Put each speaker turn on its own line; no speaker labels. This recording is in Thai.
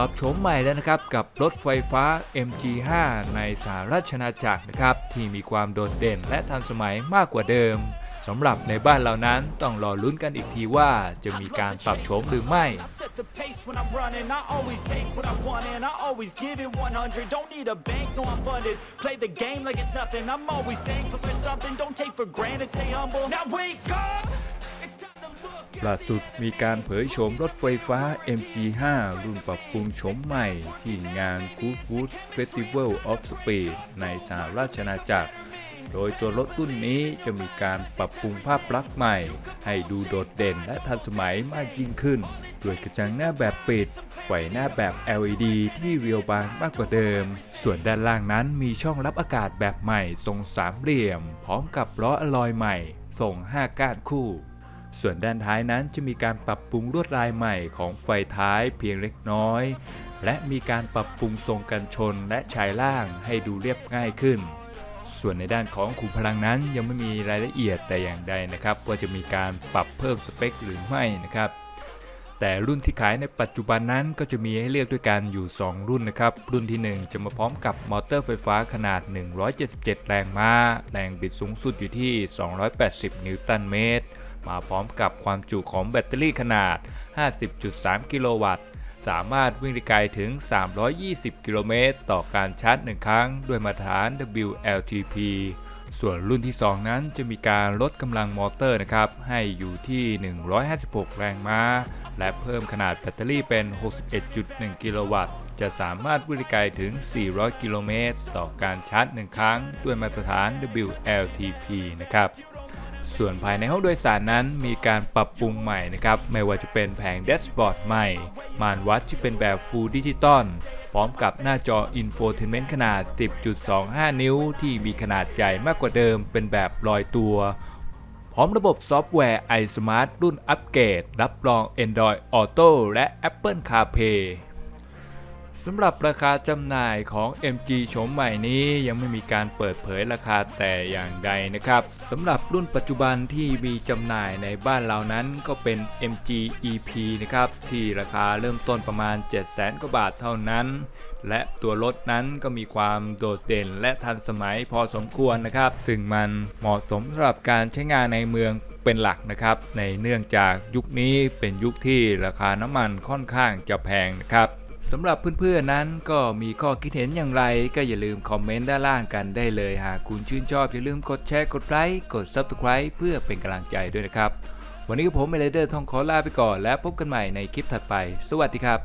ปรับโฉมใหม่แล้วนะครับ กับรถไฟฟ้า MG5 ในสาราชนาจักรนะครับ ที่มีความโดดเด่นและทันสมัยมากกว่าเดิมสำหรับในบ้านเรานั้นต้องรอลุ้นกันอีกทีว่าจะมีการปรับโฉมหรือไม่
Now wake up!
ล่าสุดมีการเผยโฉมรถไฟฟ้า MG5 รุ่นปรับปรุงโฉมใหม่ที่งาน Goodwood Festival of Speed ในสหราชอาณาจักร โดยตัวรถรุ่นนี้จะมีการปรับปรุงภาพลักษณ์ใหม่ ให้ดูโดดเด่นและทันสมัยมากยิ่งขึ้น ด้วยกระจังหน้าแบบปิด ไฟหน้าแบบ LED ที่เรียวบางมากกว่าเดิม ส่วนด้านล่างนั้นมีช่องรับอากาศแบบใหม่ทรงสามเหลี่ยม พร้อมกับล้ออลลอยใหม่ส่ง 5 ก้านคู่ ส่วนด้านท้ายนั้นจะมีการปรับปรุงลวดลายใหม่ของไฟท้ายเพียงเล็กน้อย และมีการปรับปรุงทรงกันชนและชายล่างให้ดูเรียบง่ายขึ้น ส่วนในด้านของขุมพลังนั้นยังไม่มีรายละเอียดแต่อย่างใดนะครับ ว่าจะมีการปรับเพิ่มสเปคหรือไม่นะครับแต่รุ่นที่ขายในปัจจุบันนั้นก็จะมีให้เลือกด้วยกันอยู่ 2 รุ่นนะครับ รุ่นที่ 1 จะมาพร้อมกับมอเตอร์ไฟฟ้าขนาด 177 แรงม้า แรงบิดสูงสุดอยู่ที่ 280 นิวตันเมตร มาพร้อมกับความจุของแบตเตอรี่ขนาด 50.3 กิโลวัตต์ สามารถวิ่งได้ไกลถึง 320 กิโลเมตรต่อการชาร์จ 1 ครั้ง ด้วยมาตรฐาน WLTP ส่วนรุ่นที่ 2 นั้นจะมีการลดกำลังมอเตอร์นะครับ ให้อยู่ที่ 156 แรงม้า และเพิ่มขนาดแบตเตอรี่เป็น 61.1 กิโลวัตต์ จะสามารถวิ่งได้ไกลถึง 400 กิโลเมตร ต่อการชาร์จ 1 ครั้ง ด้วยมาตรฐาน WLTP นะครับ ส่วนภายในห้องโดยสารนั้นมีการปรับปรุงใหม่นะครับ ไม่ว่าจะเป็นแผงแดชบอร์ดใหม่ ม่านวัดที่เป็นแบบ Full Digital พร้อมกับหน้าจอ Infotainment ขนาด 10.25 นิ้ว ที่มีขนาดใหญ่มากกว่าเดิมเป็นแบบลอยตัว พร้อมระบบซอฟต์แวร์ iSmart รุ่นอัปเกรด รับรอง Android Auto และ Apple CarPlay สำหรับราคาจำหน่ายของ MG โฉมใหม่นี้ยังไม่มีการเปิดเผยราคาแต่อย่างใดนะครับสำหรับรุ่นปัจจุบันที่มีจำหน่ายในบ้านเรานั้นก็เป็น MG EP นะครับที่ราคาเริ่มต้นประมาณ 700,000กว่าบาทเท่านั้น และตัวรถนั้นก็มีความโดดเด่นและทันสมัยพอสมควรนะครับ ซึ่งมันเหมาะสมสำหรับการใช้งานในเมืองเป็นหลักนะครับ ในเนื่องจากยุคนี้เป็นยุคที่ราคาน้ำมันค่อนข้างจะแพงนะครับ สำหรับเพื่อนๆนั้นก็มีข้อคิดเห็นอย่างไร ก็อย่าลืมคอมเมนต์ด้านล่างกันได้เลย หากคุณชื่นชอบอย่าลืมกดแชร์กดไลค์กด Subscribe เพื่อเป็นกำลังใจด้วยนะครับ วันนี้ผมเมเลเดอร์ทองขอลาไปก่อน และพบกันใหม่ในคลิปถัดไป สวัสดีครับ